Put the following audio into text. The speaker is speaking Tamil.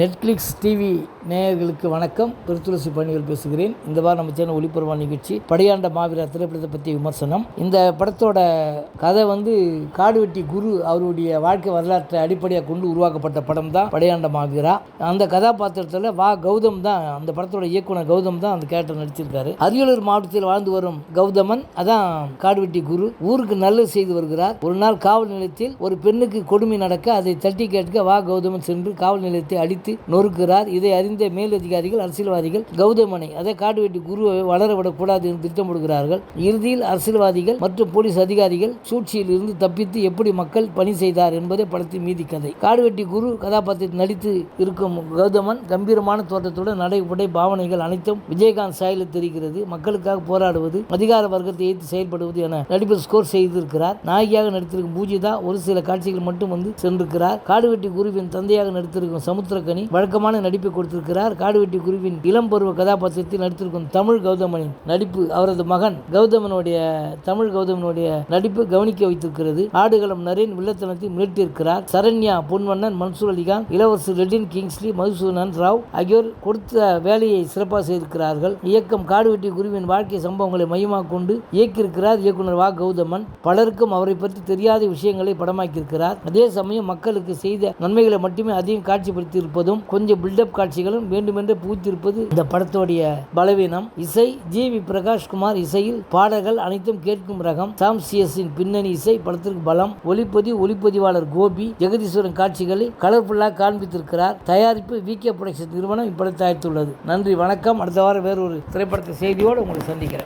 நெட்ஃப்ளிக்ஸ் டிவி நேயர்களுக்கு வணக்கம். திருத்துளசி பணிகள் பேசுகிறேன். இந்த வாரம் நம்ம சேனல் ஒளிபரவா நிகழ்ச்சி படையாண்ட மாவீரா திரைப்படத்தை பற்றி விமர்சனம். இந்த படத்தோட கதை வந்து காடுவெட்டி குரு அவருடைய வாழ்க்கை வரலாற்றை அடிப்படையாக கொண்டு உருவாக்கப்பட்ட படம் தான் படையாண்ட மாவீரா அந்த கதாபாத்திரத்தில் வா கௌதம் தான் அந்த படத்தோட இயக்குனர் கௌதம் தான் அந்த கேரக்டர் நடிச்சிருக்காரு. அரியலூர் மாவட்டத்தில் வாழ்ந்து வரும் கௌதமன் அதான் காடுவெட்டி குரு. ஊருக்கு நல்லது செய்து வருகிறார். ஒரு நாள் காவல் நிலையத்தில் ஒரு பெண்ணுக்கு கொடுமை நடக்க அதை தட்டி கேட்க வா கௌதமன் சென்று காவல் நிலையத்தை அடித்து நொறுக்கிறார். இதை அறிந்த மேலதிகாரிகள் அரசியல்வாதிகள் கௌதமனை அதை காடுவெட்டி குருவை வளர விடக்கூடாது என்று கொடுக்கிறார்கள் இறுதியில் அரசியல்வாதிகள் மற்றும் போலீஸ் அதிகாரிகள் சூழ்ச்சியில் இருந்து தப்பித்து எப்படி மக்கள் பணி செய்தார் என்பதை படத்தின் மீதி கதை. காடுவெட்டி குரு கதாபாத்திரத்தில் நடித்து இருக்கும் கௌதமன் கம்பீரமான தோற்றத்துடன் நடை உடை பாவனைகள் அனைத்தும் விஜயகாந்த் சாயில தெரிகிறது. மக்களுக்காக போராடுவது அதிகார வர்க்கத்தை ஏற்று செயல்படுவது என நடிப்பில் ஸ்கோர் செய்திருக்கிறார். நாயகியாக நடித்திருக்கும் பூஜிதா ஒரு சில காட்சிகள் மட்டும் வந்து சென்றிருக்கிறார். காடுவெட்டி குருவின் தந்தையாக நடித்திருக்கும் சமுத்திரக்கனி வழக்கமான நடிப்பை கொடுத்திருக்கிறார். காடுவெட்டி குருவின் இளம் பருவ கதாபாத்திரத்தில் நடித்திருக்கும் தமிழ் கௌதமனின் நடிப்பு. அவரது மகன் கௌதமனுடைய தமிழ் கௌதமனுடைய நடிப்பு கவனிக்க வைத்திருக்கிறது. ஆடுகளம் நரேன் வில்லத்தனத்தை மீட்டிருக்கிறார். சரண்யா பொன்வண்ணன் மன்சூர் அலிகான் இளவரசர் ரெட்டின் கிங்ஸ்லி மதுசூதனன் ராவ் ஆகியோர் கொடுத்த வேலையை சிறப்பாக செய்திருக்கிறார்கள். இயக்கம் காடுவெட்டி குருவின் வாழ்க்கை சம்பவங்களை மையமாக கொண்டு இயக்கியிருக்கிறார் இயக்குனர் வா. கௌதமன். பலருக்கும் அவரை பற்றி தெரியாத விஷயங்களை படமாக்கியிருக்கிறார். அதே சமயம் மக்களுக்கு செய்த நன்மைகளை மட்டுமே அதிகம் காட்சிப்படுத்தி இருப்பதும் கொஞ்சம் பில்டப் காட்சிகளும் வேண்டுமென்றே பூத்திருப்பது இந்த படத்தோடைய பலவீனம். இசை ஜி வி பிரகாஷ்குமார் இசையில் பாடல்கள் அனைத்தும் கேட்கும் ரகம். சாம் சிஎஸின் பின்னணி இசை படத்திற்கு பலம். ஒளிப்பதி ஒளிப்பதிவாளர் கோபி ஜெகதீஸ்வரன் காட்சிகளை கலர்ஃபுல்லாக காண்பித்திருக்கிறார். தயாரிப்பு வி கே புரொடக்ஷன் நிறுவனம் இப்படத்தை தயாரித்துள்ளது. நன்றி வணக்கம். அடுத்த வாரம் வேறொரு திரைப்படத்தை செய்தியோடு உங்களை சந்திக்கிறேன்.